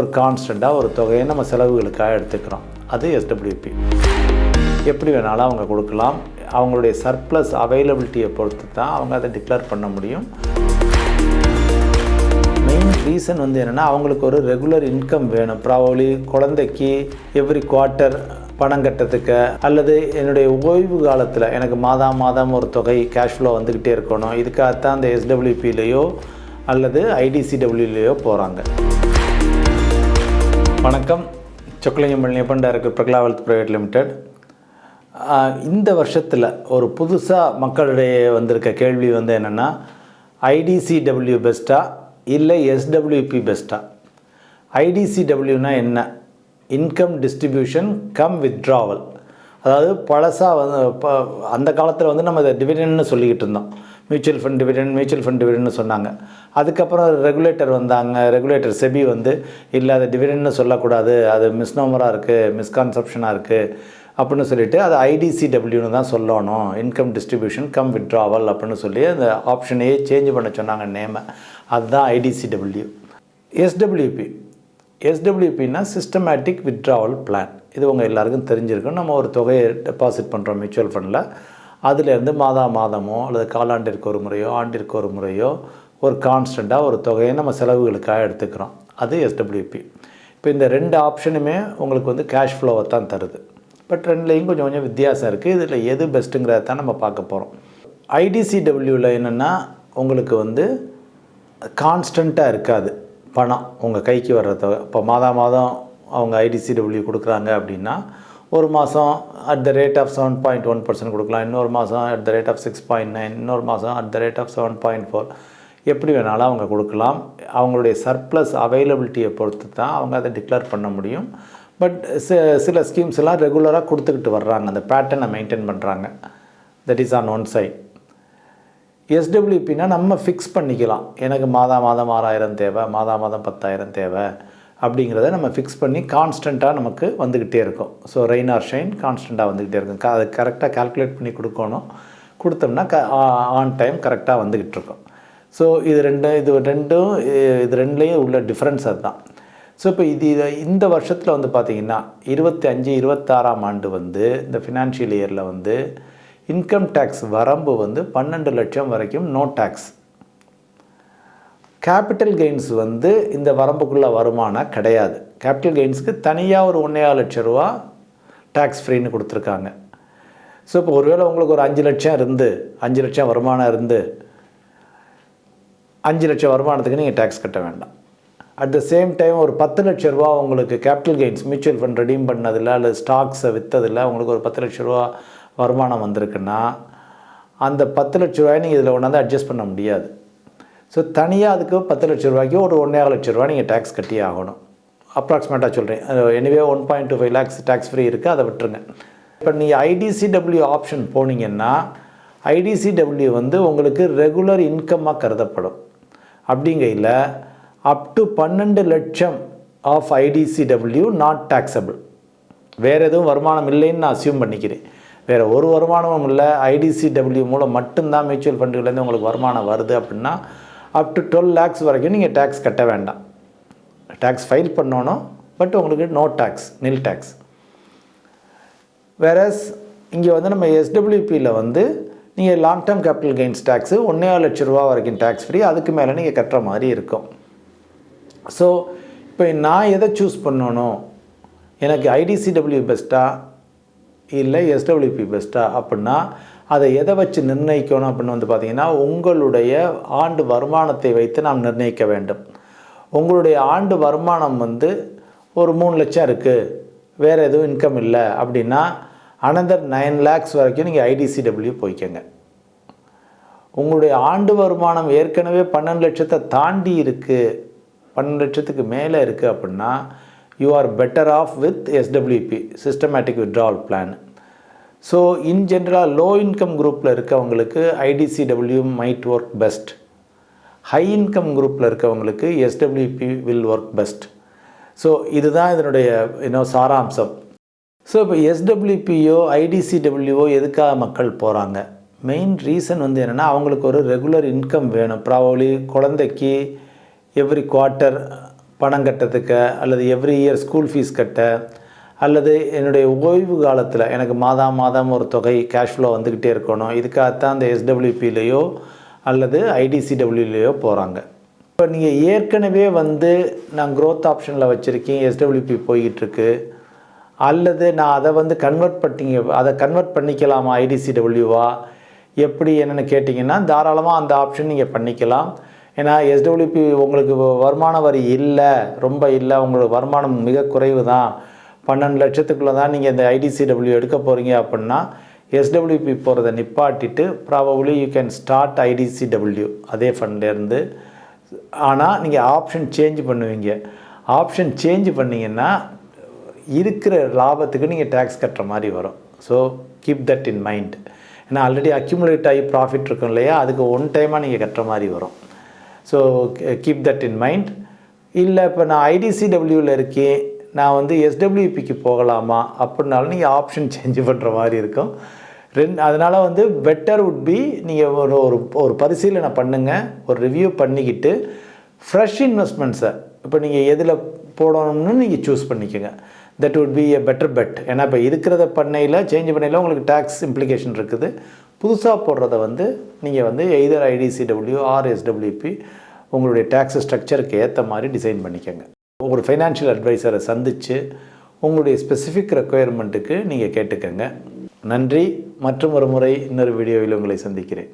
ஒரு கான்ஸ்டண்ட்டாக ஒரு தொகையை நம்ம செலவுகளுக்காக எடுத்துக்கிறோம். அது எஸ்டபிள்யூபி எப்படி வேணாலும் அவங்க கொடுக்கலாம். அவங்களுடைய சர்ப்ளஸ் அவைலபிலிட்டியை பொறுத்து தான் அவங்க அதை டிக்ளேர் பண்ண முடியும். மெயின் ரீசன் வந்து என்னென்னா அவங்களுக்கு ஒரு ரெகுலர் இன்கம் வேணும். ப்ராபப்ளி குழந்தைக்கு எவ்ரி குவார்ட்டர் பணம் கட்டத்துக்கு அல்லது என்னுடைய ஓய்வு காலத்தில் எனக்கு மாதம் மாதம் ஒரு தொகை கேஷ் ஃப்ளோ வந்துக்கிட்டே இருக்கணும். இதுக்காகத்தான் அந்த எஸ்டபிள்யூபிலேயோ அல்லது ஐடிசிடபிள்யூலேயோ போகிறாங்க வணக்கம். Chockalingam Palaniappan director Prakala wealth private limited. இந்த வருஷத்தில் ஒரு புதுசாக மக்களிடையே வந்திருக்க கேள்வி வந்து என்னென்னா ஐடிசிடபிள்யூ பெஸ்ட்டா இல்லை எஸ்டபிள்யூபி பெஸ்ட்டா ஐடிசிடபிள்யூனா என்ன? இன்கம் டிஸ்ட்ரிபியூஷன் கம் வித்ட்ராவல் அதாவது பழசாக வந்து இப்போ அந்த காலத்தில் வந்து நம்ம இதை டிவிடெண்ட்னு சொல்லிக்கிட்டு இருந்தோம். Mutual fund dividend mutual fund டிவிடெண்ட்னு சொன்னாங்க. அதுக்கப்புறம் ரெகுலேட்டர் வந்தாங்க. ரெகுலேட்டர் செபி வந்து இல்லை அதை டிவிடெண்ட்னு சொல்லக்கூடாது. அது மிஸ்னோமராக இருக்குது மிஸ்கான்செப்ஷனாக இருக்குது அப்படின்னு சொல்லிட்டு அது ஐடிசிடபிள்யூன்னு தான் சொல்லணும். இன்கம் டிஸ்ட்ரிபியூஷன் கம் விட்ராவல் அப்படின்னு சொல்லி அந்த ஆப்ஷனையே சேஞ்ச் பண்ண சொன்னாங்க நேமை அதுதான் ஐடிசிடபிள்யூ எஸ்டபிள்யூபி எஸ்டபிள்யூபின்னா சிஸ்டமேட்டிக் வித்ட்ராவல் பிளான் இது உங்கள் எல்லாருக்கும் தெரிஞ்சிருக்கும். நம்ம ஒரு தொகையை டெபாசிட் பண்ணுறோம் மியூச்சுவல் ஃபண்டில் அதுலேருந்து மாதா மாதமோ அல்லது காலாண்டிற்கு ஒரு முறையோ ஆண்டிற்கு ஒரு முறையோ ஒரு கான்ஸ்டண்ட்டாக ஒரு தொகையை நம்ம செலவுகளுக்காக எடுத்துக்கிறோம். அது எஸ்டபிள்யூபி இப்போ இந்த ரெண்டு ஆப்ஷனுமே உங்களுக்கு வந்து கேஷ் ஃப்ளோவை தான் தருது. பட் ரெண்டுலேயும் கொஞ்சம் கொஞ்சம் வித்தியாசம் இருக்குது இதில் எது பெஸ்ட்டுங்கிறத தான் நம்ம பார்க்க போகிறோம் ஐடிசிடபிள்யூவில் என்னென்னா உங்களுக்கு வந்து கான்ஸ்டண்ட்டாக இருக்காது பணம். உங்கள் கைக்கு வர்ற தொகை. இப்போ மாதா மாதம் அவங்க ஐடிசிடபிள்யூ கொடுக்குறாங்க அப்படின்னா ஒரு மாதம் at the rate of seven point one percent கொடுக்கலாம். இன்னொரு மாதம் at the rate of six point nine இன்னொரு மாதம் at the rate of seven point four எப்படி வேணாலும் அவங்க கொடுக்கலாம். அவங்களுடைய சர்ப்ளஸ் அவைலபிலிட்டியை பொறுத்து தான் அவங்க அதை டிக்ளேர் பண்ண முடியும். பட் சில ஸ்கீம்ஸ் எல்லாம் ரெகுலராக கொடுத்துக்கிட்டு வர்றாங்க. அந்த பேட்டர்னை மெயின்டைன் பண்ணுறாங்க that is on one side எஸ்டபிள்யூபின்னா நம்ம ஃபிக்ஸ் பண்ணிக்கலாம். எனக்கு மாதா மாதம் ஆறாயிரம் தேவை மாதா மாதம் பத்தாயிரம் தேவை. அப்படிங்கிறத நம்ம ஃபிக்ஸ் பண்ணி கான்ஸ்டண்ட்டாக நமக்கு வந்துக்கிட்டே இருக்கும். ஸோ ரெயின் ஆர் ஷைன் கான்ஸ்டண்ட்டாக வந்துக்கிட்டே இருக்கும். க- அதை கரெக்டாக கால்குலேட் பண்ணி கொடுக்கணும். கொடுத்தோம்னா க ஆன் டைம் கரெக்டாக வந்துக்கிட்டு இருக்கும். ஸோ இது ரெண்டு இது ரெண்டும் இது ரெண்டுலேயும் உள்ள டிஃப்ரென்ஸ் அதுதான். ஸோ இப்போ இது இதை- இந்த வருஷத்தில் வந்து பார்த்திங்கன்னா இருபத்தி அஞ்சு இருபத்தாறாம் ஆண்டு வந்து இந்த ஃபினான்ஷியல் இயரில் வந்து இன்கம் டேக்ஸ் வரம்பு வந்து பன்னெண்டு லட்சம் வரைக்கும் நோ டேக்ஸ் கேபிட்டல் கெயின்ஸ் வந்து இந்த வரம்புக்குள்ளே வருமானம் கிடையாது. கேபிட்டல் கெயின்ஸ்க்கு தனியாக ஒரு ஒன்றே லட்ச ரூபா டேக்ஸ் ஃப்ரீன்னு கொடுத்துருக்காங்க. ஸோ இப்போ ஒருவேளை உங்களுக்கு ஒரு அஞ்சு லட்சம் இருந்து அஞ்சு லட்சம் வருமானம் இருந்து அஞ்சு லட்சம் வருமானத்துக்கு நீங்கள் டேக்ஸ் கட்ட வேண்டாம். அட் த சேம் டைம் ஒரு பத்து லட்ச ரூபா உங்களுக்கு capital gains mutual fund redeem பண்ணதில் அல்லது ஸ்டாக்ஸை விற்றதில் உங்களுக்கு ஒரு பத்து லட்ச ரூபா வருமானம் வந்திருக்குன்னா அந்த பத்து லட்ச ரூபாயை நீங்கள் இதில் ஒன்றாந்து அட்ஜஸ்ட் பண்ண முடியாது. ஸோ தனியாக அதுக்கு பத்து லட்ச ரூபாய்க்கு ஒரு ஒன்றே லட்ச ரூபா நீங்கள் டேக்ஸ் கட்டி ஆகணும். அப்ராக்சிமேட்டாக சொல்கிறேன் anyway one point two five lakhs tax free இருக்குது அதை விட்டுருங்க. இப்போ நீங்கள் ஐடிசிடபிள்யூ ஆப்ஷன் போனீங்கன்னா ஐடிசிடபிள்யூ வந்து உங்களுக்கு ரெகுலர் இன்கமாக கருதப்படும். அப்படிங்கையில் அப் டு பன்னெண்டு லட்சம் ஆஃப் ஐடிசிடபிள்யூ நாட் டேக்ஸபிள் வேறு எதுவும் வருமானம் இல்லைன்னு நான் அசியூம் பண்ணிக்கிறேன். வேறு ஒரு வருமானமும் இல்லை ஐடிசிடபிள்யூ மூலம் மட்டும்தான் மியூச்சுவல் ஃபண்டுலேருந்து உங்களுக்கு வருமானம் வருது அப்படின்னா அப் டு டுவெல் லேக்ஸ் வரைக்கும் நீங்கள் டேக்ஸ் கட்ட வேண்டாம். டேக்ஸ் ஃபைல் பண்ணணும் பட் உங்களுக்கு no tax nil tax whereas இங்கே வந்து நம்ம எஸ்டபிள்யூபியில் வந்து நீங்கள் long term capital gains tax ஒன்றே லட்ச ரூபா வரைக்கும் டேக்ஸ் ஃப்ரீ அதுக்கு மேலே நீங்கள் கட்டுற மாதிரி இருக்கும். ஸோ இப்போ நான் எதை சூஸ் பண்ணணும்? எனக்கு ஐடிசிடபிள்யூ பெஸ்ட்டா இல்லை எஸ்டபிள்யூபி பெஸ்ட்டா அப்படின்னா அதை எதை வச்சு நிர்ணயிக்கணும் அப்படின்னு வந்து பார்த்தீங்கன்னா உங்களுடைய ஆண்டு வருமானத்தை வைத்து நாம் நிர்ணயிக்க வேண்டும். உங்களுடைய ஆண்டு வருமானம் வந்து ஒரு மூணு லட்சம் இருக்குது வேறு எதுவும் இன்கம் இல்லை அப்படின்னா அனதர் நைன் லேக்ஸ் வரைக்கும் நீங்கள் ஐடிசிடபிள்யூ போய்க்கங்க. உங்களுடைய ஆண்டு வருமானம் ஏற்கனவே பன்னெண்டு லட்சத்தை தாண்டி இருக்குது பன்னெண்டு லட்சத்துக்கு மேலே இருக்குது அப்படின்னா you are better off with SWP systematic withdrawal plan so in ஜென்ரலாக லோ இன்கம் குரூப்பில் இருக்கவங்களுக்கு IDCW might work best high income குரூப்பில் இருக்கவங்களுக்கு SWP will work best so இதுதான் இதனுடைய இன்னும் சாராம்சம். ஸோ இப்போ எஸ்டபிள்யூபியோ ஐடிசிடபிள்யூஓ எதுக்காக மக்கள் போகிறாங்க மெயின் ரீசன் வந்து என்னென்னா அவங்களுக்கு ஒரு ரெகுலர் இன்கம் வேணும். ப்ராபப்ளி குழந்தைக்கு எவ்ரி குவார்ட்டர் பணம் கட்டுறதுக்கு அல்லது எவ்ரி இயர் ஸ்கூல் ஃபீஸ் கட்ட அல்லது என்னுடைய ஓய்வு காலத்தில் எனக்கு மாதம் மாதம் ஒரு தொகை கேஷ் ஃப்ளோ வந்துக்கிட்டே இருக்கணும். இதுக்காகத்தான் அந்த எஸ்டபிள்யூபிலேயோ அல்லது ஐடிசிடபிள்யூலேயோ போகிறாங்க இப்போ நீங்கள் ஏற்கனவே வந்து நான் க்ரோத் ஆப்ஷனில் வச்சுருக்கேன் எஸ்டபிள்யூபி போய்கிட்டுருக்கு அல்லது நான் அதை வந்து கன்வெர்ட் பண்ணிங்க அதை கன்வெர்ட் பண்ணிக்கலாமா ஐடிசிடபிள்யூவா எப்படி என்னென்னு கேட்டிங்கன்னா தாராளமாக அந்த ஆப்ஷன் நீங்கள் பண்ணிக்கலாம். ஏன்னா எஸ்டபிள்யூபி உங்களுக்கு வ- வருமான வரி இல்லை ரொம்ப இல்லை உங்களுக்கு வருமானம் மிக குறைவு தான் பன்னெண்டு லட்சத்துக்குள்ளே தான் நீங்கள் இந்த ஐடிசிடபிள்யூ எடுக்க போகிறீங்க அப்படின்னா எஸ்டபிள்யூபி போகிறத நிப்பாட்டிட்டு probably you can start IDCW அதே ஃபண்ட்லேருந்து ஆனால் நீங்கள் ஆப்ஷன் சேஞ்ச் பண்ணுவீங்க. ஆப்ஷன் சேஞ்ச் பண்ணிங்கன்னா இருக்கிற லாபத்துக்கு நீங்கள் டேக்ஸ் கட்டுற மாதிரி வரும். So keep that in mind ஏன்னா ஆல்ரெடி அக்யூமுலேட் ஆகி ப்ராஃபிட் இருக்கும் இல்லையா? அதுக்கு ஒன் டைமாக நீங்கள் கட்டுற மாதிரி வரும். So keep that in mind இல்லை இப்போ நான் ஐடிசிடபிள்யூவில் இருக்கேன். நான் வந்து எஸ்டபிள்யூபிக்கு போகலாமா அப்படின்னாலும் நீங்கள் ஆப்ஷன் சேஞ்ச் பண்ணுற மாதிரி இருக்கும். ரெண்டு அதனால் வந்து பெட்டர் உட் பி நீங்கள் ஒரு ஒரு ஒரு பரிசீலனை பண்ணுங்கள் ஒரு ரிவ்யூ பண்ணிக்கிட்டு ஃப்ரெஷ் இன்வெஸ்ட்மெண்ட்ஸை இப்போ நீங்கள் எதில் போடணும்னு நீங்கள் சூஸ் பண்ணிக்கோங்க. That would be a better bet ஏன்னா இப்போ இருக்கிறத பண்ணையில் சேஞ்ச் பண்ணையில் உங்களுக்கு டேக்ஸ் இம்ப்ளிகேஷன் இருக்குது. புதுசாக போடுறத வந்து நீங்கள் வந்து எய்தர் ஐடிசிடபிள்யூ ஆர் எஸ்டபிள்யூபி உங்களுடைய டேக்ஸ் ஸ்ட்ரக்சருக்கு ஏற்ற மாதிரி டிசைன் பண்ணிக்கோங்க. ஒரு ஃபைனான்ஷியல் அட்வைசரை சந்தித்து உங்களுடைய ஸ்பெசிஃபிக் ரெக்குயர்மெண்ட்டுக்கு நீங்கள் கேட்டுக்கோங்க. நன்றி. மற்றும் ஒரு முறை இன்னொரு வீடியோவில் உங்களை சந்திக்கிறேன்.